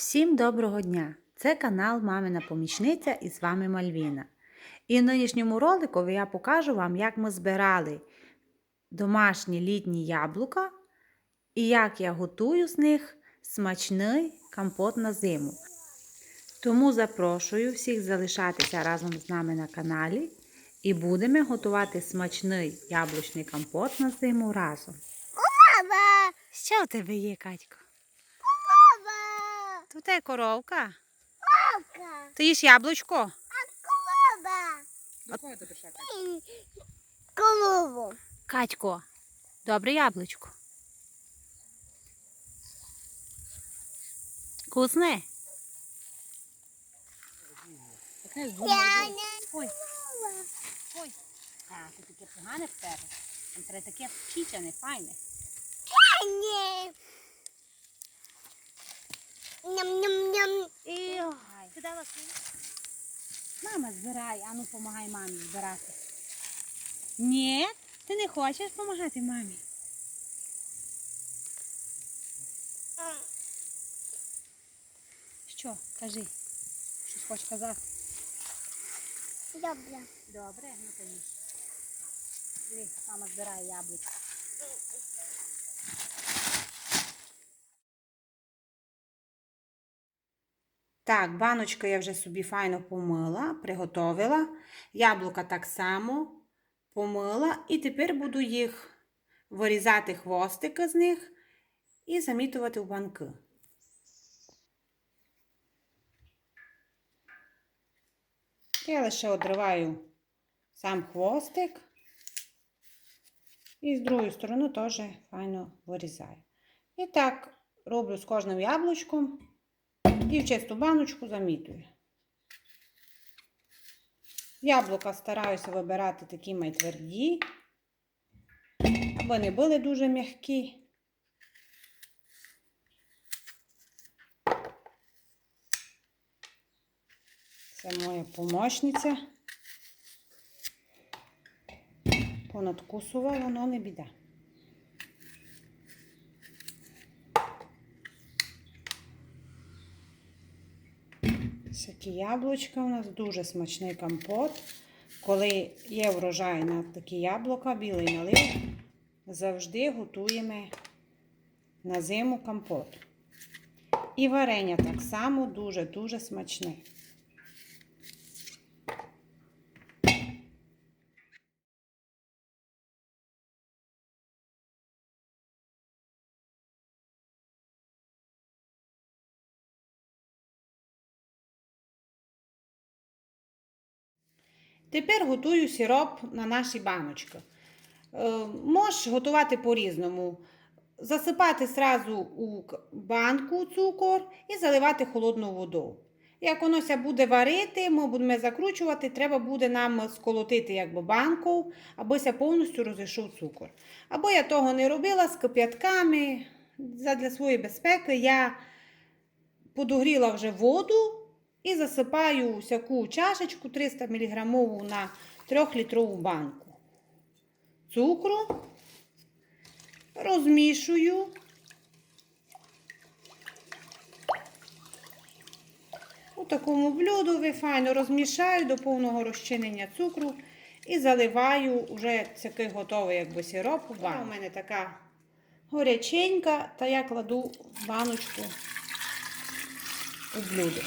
Всім доброго дня! Це канал Мамина Помічниця і з вами Мальвіна. І в нинішньому ролику я покажу вам, як ми збирали домашні літні яблука і як я готую з них смачний компот на зиму. Тому запрошую всіх залишатися разом з нами на каналі і будемо готувати смачний яблучний компот на зиму разом. Баба! Що у тебе є, Катько? Тут є коровка. Бабка! Ти їш яблучко? А Баба! Голову! Катько, добре яблучко. Вкусне? Я не Ой, ой. А, ти таке погане в тебе. Треба таке вчитане, файне. не. Ти дала? Мама збирай, а ну помагай мамі збирати. Ні, ти не хочеш допомагати мамі? Що, кажи. Щось хочеш казати? Добре. Добре, ну то їж. Мама збирає яблучко. Так, баночку я вже собі файно помила, приготовила. Яблука так само помила. І тепер буду їх вирізати хвостики з них і замітувати в банки. Я лише одриваю сам хвостик. І з другої сторони теж файно вирізаю. І так роблю з кожним яблучком і в чисту баночку замітую. Яблука стараюся вибирати такі майтверді, не були дуже м'які. Це моя помощниця. Понадкусувала, але не біда. Такі яблучка у нас дуже смачний компот. Коли є врожай на такі яблука, білий налив, завжди готуємо на зиму компот. І варення так само дуже-дуже смачне. Тепер готую сироп на наші баночки. Е, можеш готувати по-різному. Засипати сразу у банку цукор і заливати холодну воду. Як воно буде варити, ми будемо закручувати, треба буде нам сколотити якби банку, аби ся повністю розійшов цукор. Або я того не робила з кип'ятками. Для своєї безпеки я подогріла вже воду і засипаю всяку чашечку 300 мг на 3-літрову банку. Цукру розмішую. У такому блюду файно розмішаю до повного розчинення цукру і заливаю вже такий готовий якби сироп у банку. У мене така горяченька, та я кладу баночку у блюдо.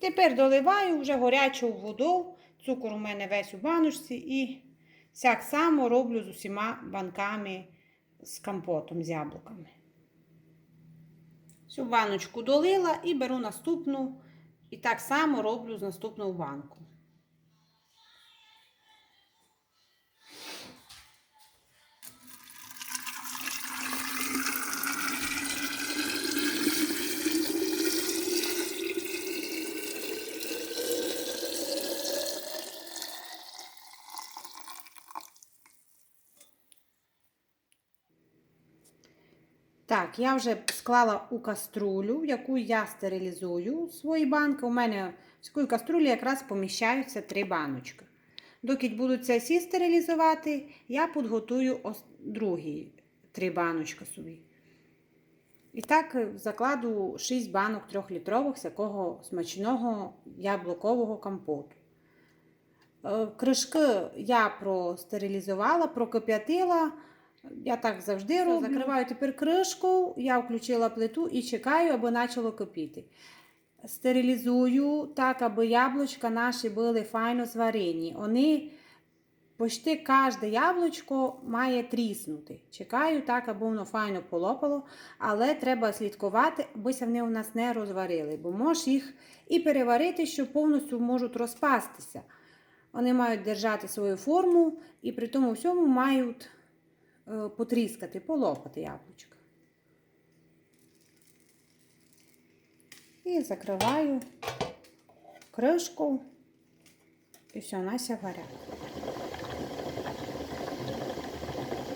Тепер доливаю вже горячу воду, цукор у мене весь у баночці і всяк само роблю з усіма банками з компотом, з яблуками. Всю баночку долила і беру наступну, і так само роблю з наступного банку. Так, я вже склала у каструлю, в яку я стерилізую свої банки. У мене в такої каструлі якраз поміщаються три баночки. Доки будуться всі стерилізувати, я підготую другі три баночки собі. І так е, закладу 6 банок 3-літрових всякого смачного яблукового компоту. Е, Кришки я простерилізувала, прокип'ятила. Я так завжди роблю. Закриваю тепер кришку, я включила плиту і чекаю, аби почало кипіти. Стерилізую так, аби яблучка наші були файно зварені. Вони почти кожне яблучко має тріснути. Чекаю так, аби воно файно полопало, але треба слідкувати, аби вони у нас не розварили, бо можеш їх і переварити, що повністю можуть розпастися. Вони мають держати свою форму і при тому всьому мають потріскати, полопати яблучка. І закриваю кришку. І все, Нася варять.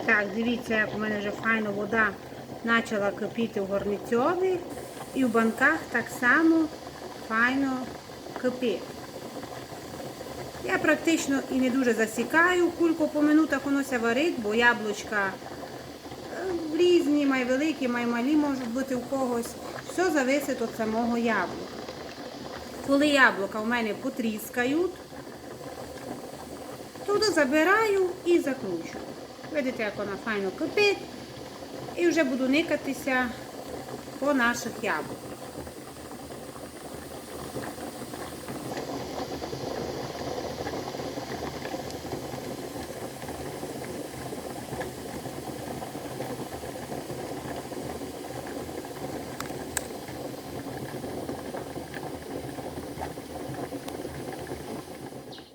Так, дивіться, як у мене вже файно вода почала кипіти в горницьові. І в банках так само файно кипить. Я практично і не дуже засікаю, кульку по минутах воно ся варить, бо яблучка е, різні, май великі, май малі можуть бути у когось. Все зависить від самого яблука. Коли яблука в мене потріскають, туди забираю і закручую. Видите, як вона файно кипить. І вже буду никатися по наших яблуках.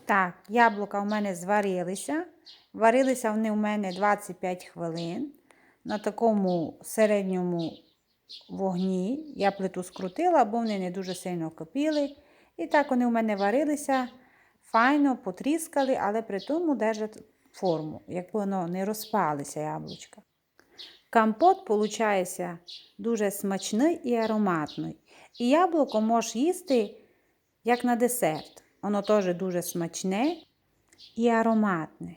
Так, яблука у мене зварилися. Варилися вони у мене 25 хвилин. На такому середньому вогні я плиту скрутила, бо вони не дуже сильно кипіли. І так вони у мене варилися, файно потріскали, але при тому держать форму, як воно не розпалися яблучка. Компот виходить дуже смачний і ароматний. І яблуко можеш їсти як на десерт. Воно теж дуже смачне і ароматне.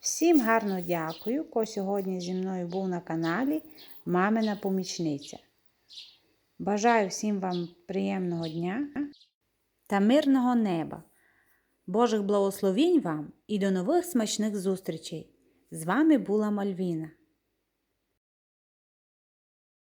Всім гарно дякую, хто сьогодні зі мною був на каналі Мамина помічниця. Бажаю всім вам приємного дня та мирного неба. Божих благословінь вам і до нових смачних зустрічей! З вами була Мальвіна.